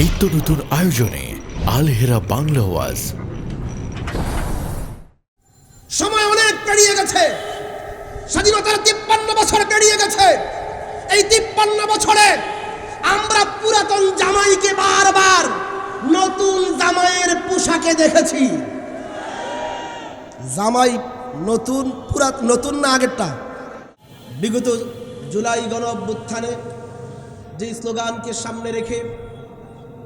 নিত্য নতুন আয়োজনে আলহেরা বাংলা ওয়াজ। সময় অনেক পেরিয়ে গেছে। স্বাধীনতার তিপ্পান্ন বছর পেরিয়ে গেছে। এই তিপ্পান্ন বছরে আমরা পুরাতন জামাইকে বারবার নতুন জামাইয়ের পোশাকে দেখেছি। জামাই নতুন পুরা নতুন না আগেরটা? বিগত জুলাই গণ অভ্যুত্থানে যে স্লোগানকে সামনে রেখে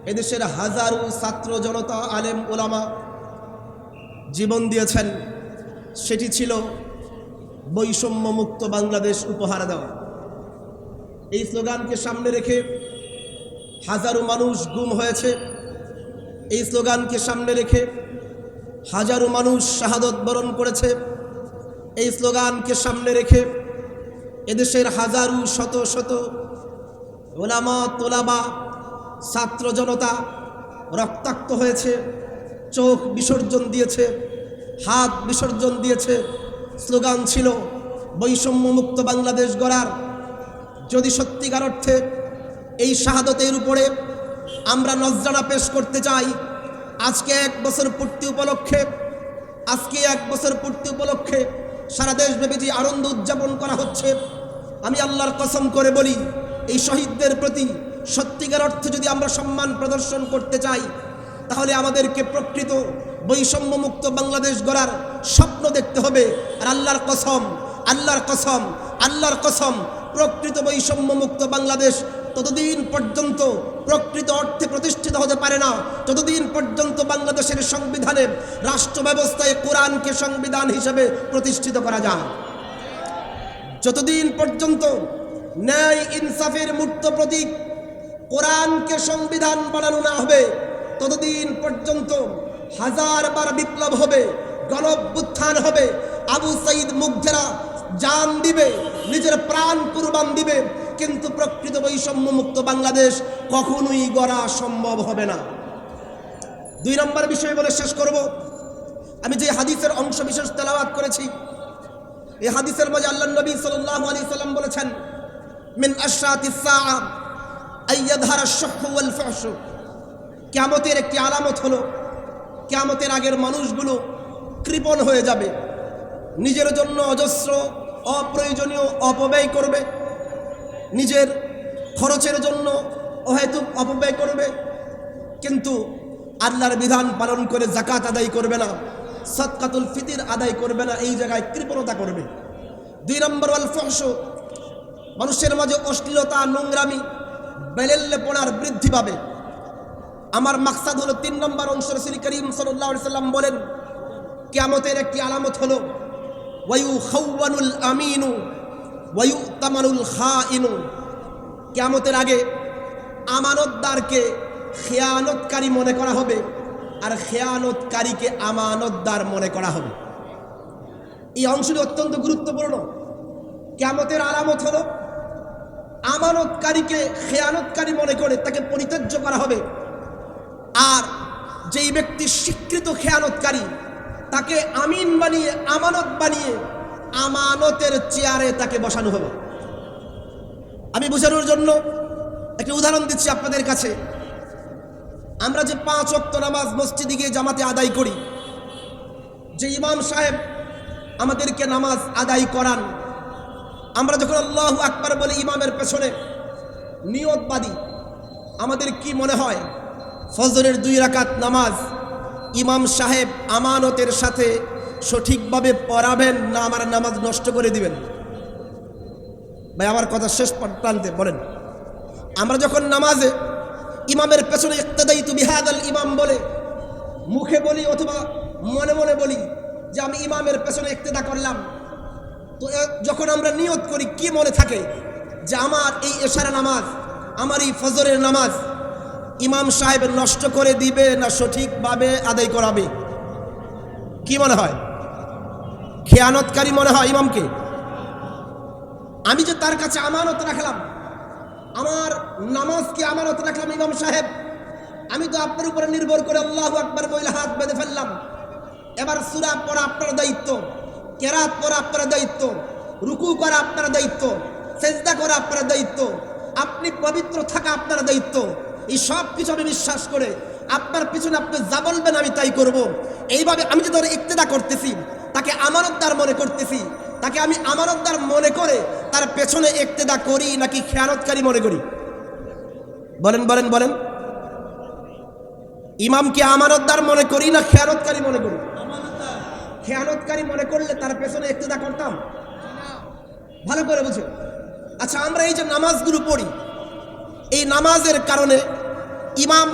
এদেশের হাজারো ছাত্র জনতা, আলেম, ওলামা জীবন দিয়েছেন। সেটি ছিল বৈষম্য মুক্ত বাংলাদেশ উপহার দেওয়া। এই স্লোগানকে সামনে রেখে হাজারো মানুষ গুম হয়েছে। এই স্লোগানকে সামনে রেখে হাজারো মানুষ শাহাদত বরণ করেছে। এই স্লোগানকে সামনে রেখে এদেশের হাজারো শত শত ওলামা তোলাবা ছাত্র জনতা রক্তাক্ত হয়েছে, চোখ বিসর্জন দিয়েছে, হাত বিসর্জন দিয়েছে, স্লোগান ছিল, বৈষম্যমুক্ত বাংলাদেশ গড়ার। যদি সত্যিকার অর্থে এই শাহাদতের উপরে আমরা নজরানা পেশ করতে চাই, আজকে এক বছর পূর্তি উপলক্ষে, আজকে এক বছর পূর্তি উপলক্ষে সারা দেশব্যাপী যে আনন্দ উদযাপন করা হচ্ছে, আমি আল্লাহর কসম করে বলি, এই শহীদদের প্রতি সত্যিকার অর্থে যদি আমরা সম্মান প্রদর্শন করতে চাই, তাহলে আমাদেরকে প্রকৃত বৈষম্যমুক্ত বাংলাদেশ গড়ার স্বপ্ন দেখতে হবে। আর আল্লাহর কসম আল্লাহর কসম আল্লাহর কসম, প্রকৃত বৈষম্যমুক্ত বাংলাদেশ ততদিন পর্যন্ত প্রকৃত অর্থে প্রতিষ্ঠিত হতে পারে না। ততদিন পর্যন্ত বাংলাদেশের সংবিধানে রাষ্ট্র ব্যবস্থায় কোরআনকে সংবিধান হিসেবে প্রতিষ্ঠিত করা যায়। যতদিন পর্যন্ত ন্যায় ইনসাফের মূর্ত প্রতীক কোরআনকে সংবিধান বানানো না হবে, ততদিন পর্যন্ত হাজারবার বিপ্লব হবে গণভ্যুত্থান হবে। আবু সঈদ মুগ্ধেরা জান দিবে, নিজের প্রাণ কুরবান দিবে, কিন্তু প্রকৃত বৈষম্য মুক্ত বাংলাদেশ কখনোই গড়া সম্ভব হবে না। দুই নম্বর বিষয় বলে শেষ করব। আমি যে হাদিসের অংশ বিশেষ তেলাবাদ করেছি, এই হাদিসের মাঝে আল্লাহ নবী সাল্লাল্লাহু আলাইহি সাল্লাম বলেছেন, মিন আশরাতিস সাআ কিয়ামতের একটি আলামত হলো, কিয়ামতের আগের মানুষগুলো কৃপণ হয়ে যাবে। নিজের জন্য অজস্র, অপ্রয়োজনীয় অপব্যয় করবে। নিজের খরচের জন্য অহেতুক অপব্যয় করবে। কিন্তু আল্লাহর বিধান পালন করে জাকাত আদায় করবে না সৎকাতুল ফিতির আদায় করবে না, এই জায়গায় কৃপণতা করবে। দুই নম্বর ওয়াল ফহস মানুষের মাঝে অশ্লীলতা, নোংরামি বেলেল্লে পড়ার বৃদ্ধি পাবে। আমার মাকসাদ হলো তিন নম্বর অংশ শ্রী করিম সাল্লাম বলেন, কেয়ামতের একটি আলামত হলো ওয়ায়ু খাউয়ানুল আমিনু ওয়ায়ু তামানুল খা ইনু কেয়ামতের আগে আমানতদারকে খেয়ানতকারী মনে করা হবে, আর খেয়ানতকারীকে আমানতদার মনে করা হবে। এই অংশটি অত্যন্ত গুরুত্বপূর্ণ। কেয়ামতের আলামত হলো আমানতকারীকে খেয়ানতকারী মনে করে তাকে পরিত্যাজ্য করা হবে। আর যেই ব্যক্তি স্বীকৃত খেয়ানতকারী, তাকে আমিন বানিয়ে, আমানত বানিয়ে আমানতের চেয়ারে তাকে বসানো হবে। আমি বোঝানোর জন্য একটি উদাহরণ দিচ্ছি আপনাদের কাছে। আমরা যে পাঁচ অক্ত নামাজ মসজিদে গিয়ে জামাতে আদায় করি, যে ইমাম সাহেব আমাদেরকে নামাজ আদায় করান আমরা যখন আল্লাহ আকবার বলে ইমামের পেছনে, নিয়তবাদী, আমাদের কি মনে হয়? ফজরের দুই রাকাত নামাজ ইমাম সাহেব আমানতের সাথে সঠিকভাবে পড়াবেন না আমার নামাজ নষ্ট করে দিবেন? ভাই, আমার কথা শেষ প্রান্তে বলেন। আমরা যখন নামাজে ইমামের পেছনে ইক্তদাই তু বিহাদাল ইমাম বলে, মুখে বলি অথবা মনে মনে বলি যে আমি ইমামের পেছনে ইক্তেদা করলাম যখন আমরা নিয়ত করি, কি মনে থাকে? যে আমার এই এশারা নামাজ, আমার এই ফজরের নামাজ ইমাম সাহেব নষ্ট করে দিবে না সঠিকভাবে আদায় করাবে? কি মনে হয়? খেয়ানতকারী মনে হয় ইমামকে? আমি যে তার কাছে আমানত রাখলাম, আমার নামাজকে আমানত রাখলাম ইমাম সাহেব, আমি তো আপনার উপরে নির্ভর করে আল্লাহ আকবার বইলে হাত বেঁধে ফেললাম। এবার সুরা পড়া আপনার দায়িত্ব। কেরাত পড়া আপনার দায়িত্ব, রুকু করা আপনার দায়িত্ব, সেজদা করা আপনার দায়িত্ব, আপনি পবিত্র থাকা আপনার দায়িত্ব, এই সব কিছু আমি বিশ্বাস করে আপনার পিছনে আপনি যা বলবেন আমি তাই করব। এইভাবে আমি যে ধরে ইক্তেদা করতেছি, তাকে আমানতদার মনে করতেছি, তাকে আমি আমানতদার মনে করে তার পেছনে ইক্তেদা করি নাকি খেয়ানতকারী মনে করি? বলেন বলেন বলেন। ইমামকে আমানতদার মনে করি না খেয়ানতকারী মনে করি? খেয়ানতকারী মনে করলে তার পেছনে ইক্তেদা করতাম। ভালো করে বুঝো। আচ্ছা আমরা এই যে নামাজগুলো পড়ি, এই নামাজের কারণে ইমাম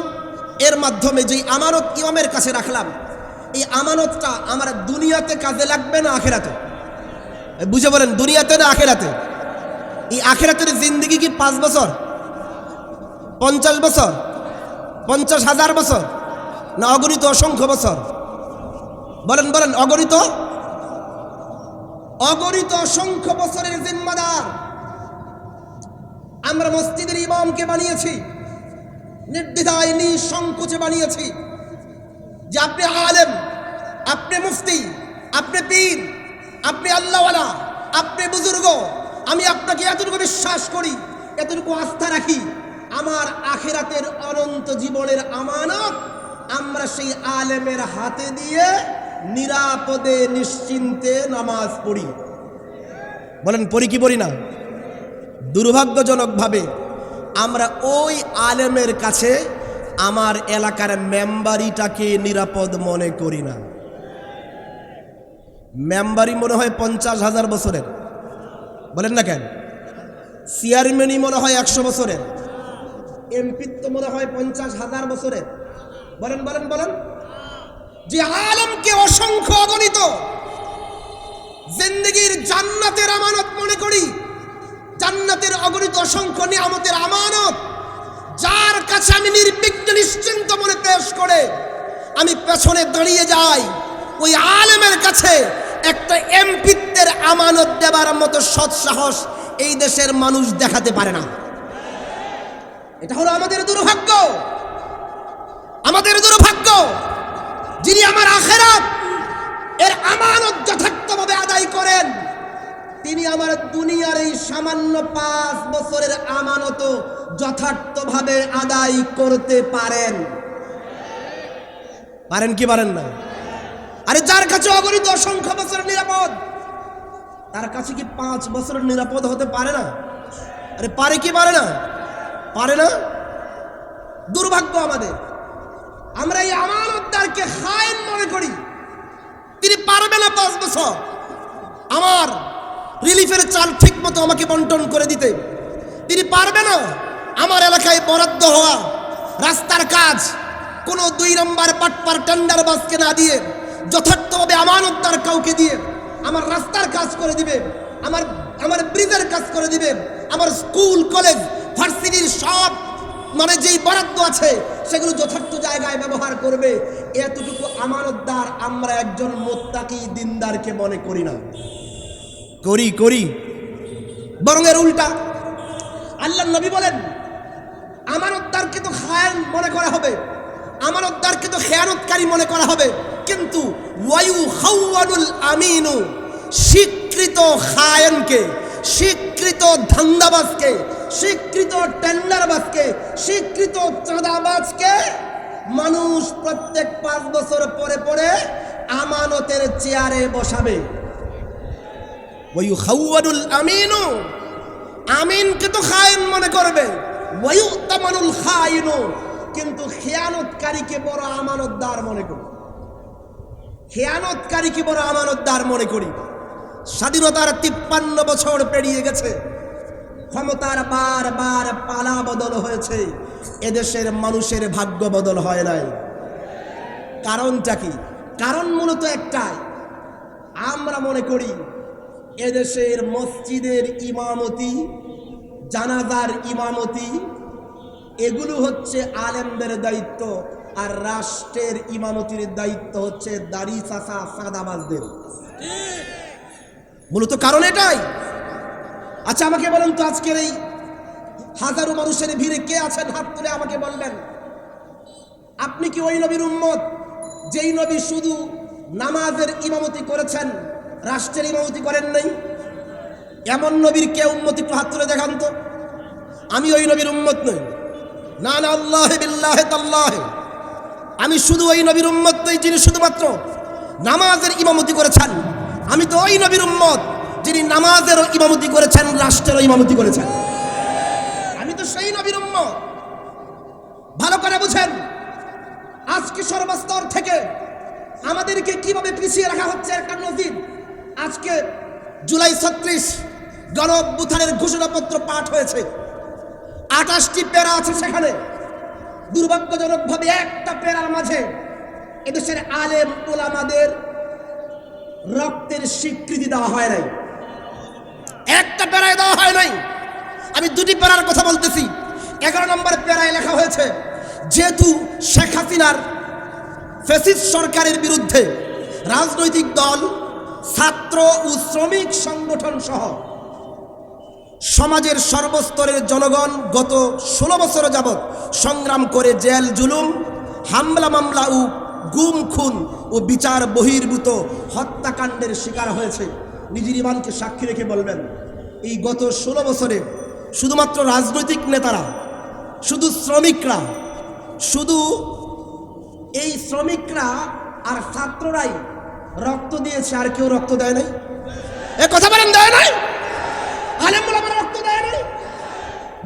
এর মাধ্যমে যে আমানত ইমামের কাছে রাখলাম, এই আমানতটা আমার দুনিয়াতে কাজে লাগবে না আখেরাতে? বুঝে বলেন, দুনিয়াতে না আখেরাতে? এই আখেরাতের জিন্দিগি কি পাঁচ বছর? পঞ্চাশ বছর? পঞ্চাশ হাজার বছর? না অগণিত অসংখ্য বছর? বলেন বলেন, অগণিত? অগণিত অসংখ্য বছরের জিম্মাদার। আমরা মসজিদের ইমামকে বানিয়েছি, নির্দ্বিধায়, নিঃসংকোচে বানিয়েছি। যে আপনি আলেম, আপনি মুফতি, আপনি পীর, আপনি আল্লাহওয়ালা, আপনি বুজুর্গ, আমি আপনাকে এতটুকু বিশ্বাস করি, এতটুকু আস্থা রাখি, আমার আখেরাতের অনন্ত জীবনের আমানত আমরা সেই আলেমের হাতে দিয়ে নিরাপদে নিশ্চিন্তে নামাজ পড়ি। বলেন, পড়ি কি পড়ি না? দুর্ভাগ্যজনকভাবে আমরা ওই আলেমের কাছে আমার এলাকার মেম্বারিটাকে নিরাপদ মনে করি না। মেম্বারি মনে হয় পঞ্চাশ হাজার বছরের। বলেন না কেন? চেয়ারম্যানই মনে হয় একশো বছরের। এমপিত্ব মনে হয় পঞ্চাশ হাজার বছরের। বলেন বলেন বলেন। যে আলমকে অসংখ্য অগণিত জিন্দগির জান্নাতের আমানত মনে করি, জান্নাতের অগণিত অসংখ্য নিয়ামতের আমানত, যার কাছে আমি নির্বিঘ্ন নিশ্চিন্ত মনে পেশ করে আমি পেছনে দাঁড়িয়ে যাই, ওই আলেমের কাছে একটা এমপিত্বের আমানত দেবার মতো সৎসাহস এই দেশের মানুষ দেখাতে পারে না। এটা হলো আমাদের দুর্ভাগ্য। আমাদের দুর্ভাগ্য। যিনি আমার আখেরাত, এর আমানত যথার্থভাবে আদায় করেন, তিনি আমার দুনিয়ার এই সামান্য পাঁচ বছরের আমানত যথার্থভাবে আদায় করতে পারেন। পারেন কি পারেন না? আরে যার কাছে অগণিত অসংখ্য বছরের নিরাপদ, তার কাছে কি পাঁচ বছরের নিরাপদ হতে পারে না? আরে পারে কি পারে না? পারে না? দুর্ভাগ্য আমাদের। আমরা এই আমানতদারকে খায়েন মনে করি। তিনি পারবে না পাঁচ বছর। আমার রিলিফের চাল ঠিক মতো আমাকে বন্টন করে দিতে। তিনি পারবে না আমার এলাকায় বরাদ্দ হওয়া রাস্তার কাজ কোনো দুই নম্বর পাটপার টেন্ডার বাসকে না দিয়ে, যথার্থভাবে আমানতদার কাউকে দিয়ে আমার রাস্তার কাজ করে দিবে, আমার আমার ব্রিজের কাজ করে দিবে, আমার স্কুল কলেজ ভার্সিটির সব মানে যেই বরাদ্দ আছে, সেগুলো যথার্থ জায়গায় ব্যবহার করবে। এতটুকু আমানতদার আমরা একজন মোত্তাকি দিনদারকে মনে করি না। করি করি। বরং এর উল্টা। আল্লাহ নবী বলেন আমানতদারকে তো খায়ান মনে করা হবে। আমানতদারকে তো খেয়ানতকারী মনে করা হবে। কিন্তু ওয়ায়ু খাওয়ানুল আমিনু, স্বীকৃত খায়ানকে, স্বীকৃত ধান্দাবাজকে স্বীকৃত টেন্ডারবাজকে, স্বীকৃত চাঁদাবাজকে মানুষ প্রত্যেক পাঁচ বছর পরে পরে আমানতের চেয়ারে বসাবে। ওয়ু খাওয়ানুল আমিনু, আমিনকে তো খায়েন মনে করবে। ওয়ু তামানুল খাইনু কিন্তু খেয়ানতকারীকে বড় আমানতদার মনে করি। খেয়ানতকারীকে বড় আমানতদার মনে করি। স্বাধীনতার তিপ্পান্ন বছর পেরিয়ে গেছে। ক্ষমতার বার বার পালা বদল হয়েছে। এদেশের মানুষের ভাগ্য বদল হয় নাই। কারণটা কি? কারণ মূলত একটাই। আমরা মনে করি, এদেশের মসজিদের ইমামতি, জানাজার ইমামতি, এগুলো হচ্ছে আলেমদের দায়িত্ব আর রাষ্ট্রের ইমামতির দায়িত্ব হচ্ছে দাড়ি চাষা সাদাবাজদের। মূলত কারণ এটাই। আচ্ছা আমাকে বলেন তো আজকের এই হাজারো মানুষের ভিড়ে কে আছেন? হাত তুলে আমাকে বললেন আপনি কি ওই নবীর উম্মত? যেই নবী শুধু নামাজের ইমামতি করেছেন, রাষ্ট্রের ইমামতি করেন নাই? এমন নবীর কে একটু হাত তুলে দেখান তো। আমি ওই নবীর উম্মত নই। না না, আল্লাহ, বিল্লাহ, তাল্লাহ। আমি শুধু ওই নবীর উম্মত নই, যিনি শুধুমাত্র নামাজের ইমামতি করেছেন। আমি তো ওই নবীর উম্মত। যিনি নামাজেরও ইমামতি করেছেন রাষ্ট্রেরও ইমামতি করেছেন। আমি তো সেই নবীর ভালো করে বুঝেন। আজকে সর্বস্তর থেকে আমাদেরকে কীভাবে পিছিয়ে রাখা হচ্ছে একটা নজির আজকে জুলাই ছত্রিশ গণ অভ্যুত্থানের ঘোষণাপত্র পাঠ হয়েছে। আঠাশটি পেরা আছে সেখানে। দুর্ভাগ্যজনকভাবে একটা পেরার মাঝে এদেশের আলেম ওলামাদের রক্তের স্বীকৃতি দেওয়া হয় নাই। একটা পেরায় দেওয়া হয় নাই। আমি দুটি পেরার কথা বলতেছি। এগারো নম্বর পেরায় লেখা হয়েছে, যেহেতু শেখ হাসিনার ফেসিস সরকারের বিরুদ্ধে রাজনৈতিক দল, ছাত্র ও শ্রমিক সংগঠন সহ সমাজের সর্বস্তরের জনগণ গত ষোলো বছর যাবৎ সংগ্রাম করে জেল, জুলুম, হামলা, মামলা ও গুম, খুন ও বিচার বহির্ভূত হত্যাকাণ্ডের শিকার হয়েছে। নিজের ইমানকে সাক্ষী রেখে বলবেন, এই গত ষোলো বছরে শুধুমাত্র রাজনৈতিক নেতারা, শুধু শ্রমিকরা, শুধু এই শ্রমিকরা আর ছাত্ররাই রক্ত দিয়েছে, আর কেউ রক্ত দেয় নাই? এ কথা বলেন, দেয় নাই? আলেম রক্ত দেয় নাই?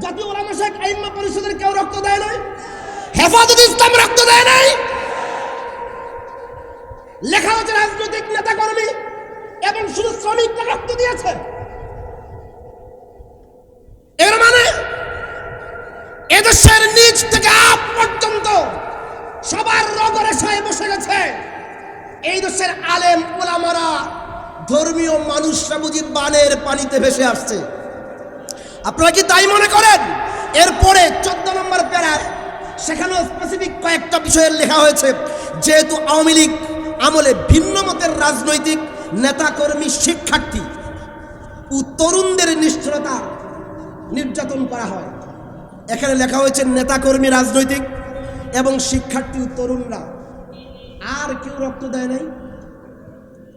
জাতীয় ওলামা শেখ আইম্মা পরিষদের কেউ রক্ত দেয় নাই? হেফাজত ইসলাম রক্ত দেয় নাই? লেখা হচ্ছে রাজনৈতিক নেতা কর্মী এবং শুধু শ্রমিকরা রক্ত দিয়েছে। এর মানে এদেশের নিচ থেকে আপ পর্যন্ত সবার রগরে সায় বসে গেছে। এই দেশের আলেম ওলামারা, ধর্মীয় মানুষরা বুঝি বানের পানিতে ভেসে আসছে। আপনারা কি তাই মনে করেন? এরপরে চোদ্দ নম্বর প্যারায় সেখানেও স্পেসিফিক কয়েকটা বিষয়ের লেখা হয়েছে। যেহেতু আওয়ামী লীগ আমলে ভিন্ন মতের রাজনৈতিক নেতাকর্মী শিক্ষার্থী ও তরুণদের নিষ্ঠুরতা নির্যাতন করা হয়। এখানে লেখা হয়েছে নেতাকর্মী রাজনৈতিক এবং শিক্ষার্থী ও তরুণরা। আর কেউ রক্ত দেয় নাই?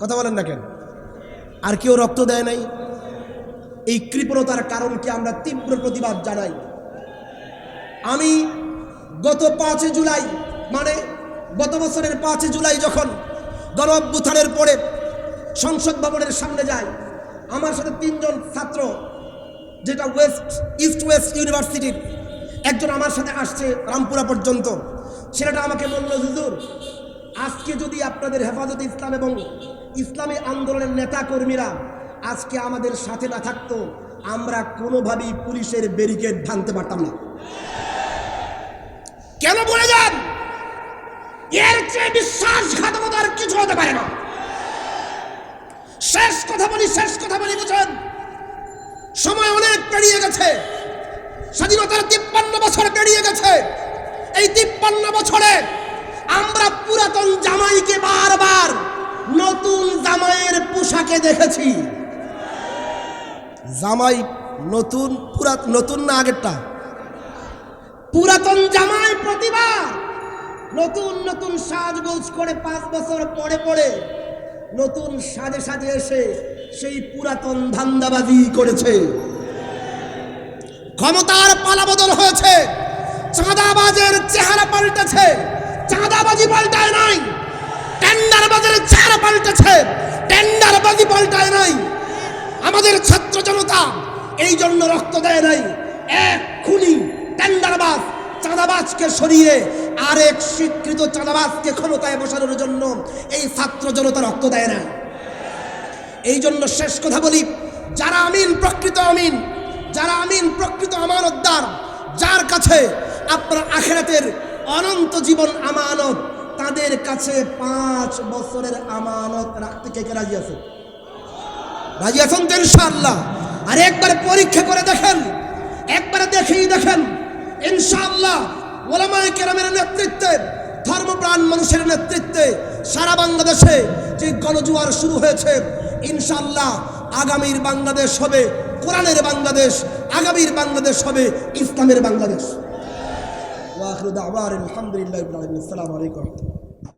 কথা বলেন না কেন? আর কেউ রক্ত দেয় নাই? এই কৃপণতার কারণকে আমরা তীব্র প্রতিবাদ জানাই। আমি গত পাঁচই জুলাই মানে গত বছরের পাঁচই জুলাই যখন গণ পরে সংসদ ভবনের সামনে যাই। আমার সাথে তিনজন ছাত্র, যেটা ওয়েস্ট, ইস্ট ওয়েস্ট ইউনিভার্সিটির। একজন আমার সাথে আসছে রামপুরা পর্যন্ত। ছেলেটা আমাকে বলল, হুজুর, আজকে যদি আপনাদের হেফাজত ইসলাম এবং ইসলামী আন্দোলনের নেতা কর্মীরা আজকে আমাদের সাথে না থাকতো, আমরা কোনোভাবেই পুলিশের ব্যারিকেড ভাঙতে পারতাম না। কেন বলে যান? এর চেয়ে বিশ্বাসঘাতকতার কিছু হতে পারে না। শেষ কথা বলি, শেষ কথা বলি বুঝেন সময় অনেক পেরিয়ে গেছে। স্বাধীনতার তিপ্পান্ন বছর পেরিয়ে গেছে। এই তিপ্পান্ন বছরে আমরা পুরাতন জামাইকে বারবার নতুন জামাইয়ের পোশাকে দেখেছি। জামাই নতুন, পুরাত, নতুন না আগেরটা? পুরাতন জামাই প্রতিভা নতুন নতুন সাজগোজ করে পাঁচ বছর পরে পরে নতুন সাজে সাজে এসে সেই পুরাতন ধান্দাবাজি করেছে। ক্ষমতার পালাবদল হয়েছে। চাঁদাবাজের চেহারা পাল্টেছে। চাঁদাবাজি পাল্টায় নাই। টেন্ডারবাজের চেহারা পাল্টেছে। টেন্ডারবাজি পাল্টায় নাই। আমাদের ছাত্র জনতা এই জন্য রক্ত দেয় নাই। এক খুনি টেন্ডারবাজ, চাঁদাবাজকে সরিয়ে আরেক স্বীকৃত চাঁদাবাজকে ক্ষমতায় বসানোর জন্য এই ছাত্র জনতা রক্ত দেয় না। এই জন্য শেষ কথা বলি, যারা আমিন, প্রকৃত আমিন, যারা আমিন, প্রকৃত আমানতদার, যার কাছে আপনার আখেরাতের অনন্ত জীবন আমানত, তাদের কাছে পাঁচ বছরের আমানত রাখতে কে কে রাজি আছে? রাজি আছেন তো ইনশাআল্লাহ। আর একবার পরীক্ষা করে দেখেন, একবারে দেখেই দেখেন, ইনশাআল্লাহ ওলামায়ে কেরামের নেতৃত্বে, ধর্মপ্রাণ মানুষের নেতৃত্বে সারা বাংলাদেশে যে গণজুয়ার শুরু হয়েছে ইনশাল্লাহ আগামীর বাংলাদেশ হবে কোরআনের বাংলাদেশ, আগামীর বাংলাদেশ হবে ইসলামের বাংলাদেশ। ওয়াখির দাওয়ার আলহামদুলিল্লাহ আসসালামু আলাইকুম।